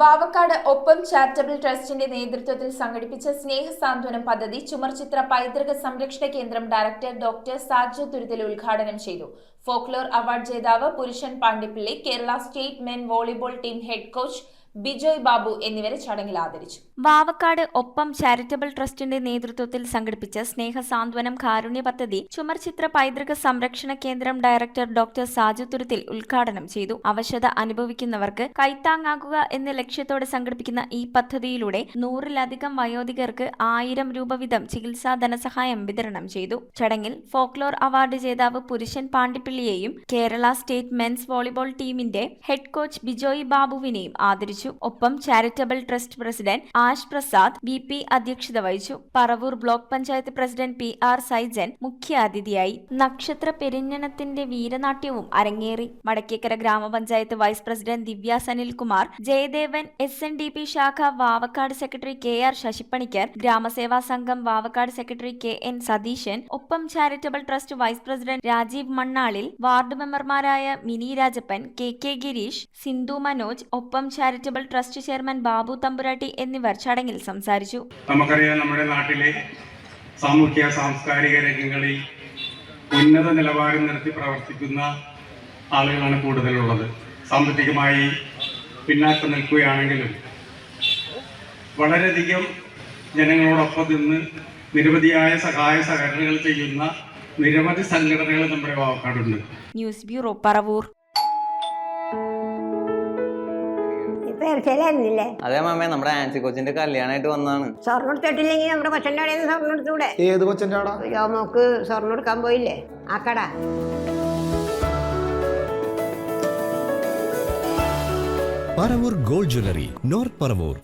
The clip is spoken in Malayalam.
വാവക്കാട് ഒപ്പം ചാരിറ്റബിൾ ട്രസ്റ്റിന്റെ നേതൃത്വത്തിൽ സംഘടിപ്പിച്ച സ്നേഹ സാന്ത്വനം പദ്ധതി ചുമർചിത്ര പൈതൃക സംരക്ഷണ കേന്ദ്രം ഡയറക്ടർ ഡോക്ടർ സാജു തുരുത്തിൽ ഉദ്ഘാടനം ചെയ്തു. ഫോക്ലോർ അവാർഡ് ജേതാവ് Purushan Pandippilly Kerala state men volleyball team head coach Bijoy Babu എന്നിവരെ ചടങ്ങിൽ ആദരിച്ചു. വാവക്കാട് ഒപ്പം ചാരിറ്റബിൾ ട്രസ്റ്റിന്റെ നേതൃത്വത്തിൽ സംഘടിപ്പിച്ച സ്നേഹ സാന്ത്വനം കാരുണ്യ പദ്ധതി ചുമർചിത്ര പൈതൃക സംരക്ഷണ കേന്ദ്രം ഡയറക്ടർ ഡോക്ടർ സാജു തുരുത്തിൽ ഉദ്ഘാടനം ചെയ്തു. അവശത അനുഭവിക്കുന്നവർക്ക് കൈത്താങ്ങാകുക എന്ന ലക്ഷ്യത്തോടെ സംഘടിപ്പിക്കുന്ന ഈ പദ്ധതിയിലൂടെ നൂറിലധികം വയോധികർക്ക് ആയിരം രൂപ വീതം ചികിത്സാ ധനസഹായം വിതരണം ചെയ്തു. ചടങ്ങിൽ ഫോക്ലോർ അവാർഡ് ജേതാവ് പുരുഷൻ പാണ്ഡിപ്പിള്ളിയെയും കേരള സ്റ്റേറ്റ് മെൻസ് വോളിബോൾ ടീമിന്റെ ഹെഡ് കോച്ച് ബിജോയ് ബാബുവിനെയും ആദരിച്ചു. Oppam charitable trust president Ash Prasad B P അധ്യക്ഷത വഹിച്ചു. Paravur block panchayat president P R Saijan മുഖ്യാതിഥിയായി. നക്ഷത്ര പെരിഞ്ഞനത്തിന്റെ വീരനാട്യവും അരങ്ങേറി. Madakkekkara grama panchayat vice president Divya Sanilkumar Jayadevan S N D P shakha Vavakkad secretary K R Sasippanicker Gramaseva Sangham Vavakkad secretary K N Satheesan Oppam charitable trust vice president Rajeev Mannalil ward മെമ്പർമാരായ Mini Rajappan K K Girish Sindhu Manoj Oppam charitable trust chairman Babu Thampuratti എന്നിവർ ചടങ്ങിൽ സംസാരിച്ചു. നമുക്കറിയാം നമ്മുടെ നാട്ടിലെ സാമൂഹ്യ സാംസ്കാരിക രംഗങ്ങളിൽ ഉന്നത നിലവാരം നിർത്തി പ്രവർത്തിക്കുന്ന ആളുകളാണ് കൂടുതലുള്ളത്. സാമ്പത്തികമായി പിന്നാക്കം നിൽക്കുകയാണെങ്കിലും വളരെയധികം ജനങ്ങളോടൊപ്പം നിന്ന് നിരവധിയായ സഹായ സഹകരണങ്ങൾ ചെയ്യുന്ന നിരവധി സംഘടനകൾ നമ്മുടെ വാക്കാടുണ്ട് ന്യൂസ് ബ്യൂറോ പറവൂർ. ഇപ്പൊ ഇറച്ചിയിലായിരുന്നില്ലേ അതെ മാമേ നമ്മുടെ ആൻസി കൊച്ചിന്റെ കല്യാണമായിട്ട് വന്നാണ് സ്വർണം എടുത്തിട്ടില്ലെങ്കിൽ നമ്മുടെ കൊച്ചന്റെ കടയിൽ നിന്ന് സ്വർണം ഏത് കൊച്ചന്റെ ആടാ അയ്യോ മോക്ക് സ്വർണം എടുക്കാൻ പോയില്ലേ? ആ കട. Paravur gold jewellery north Paravur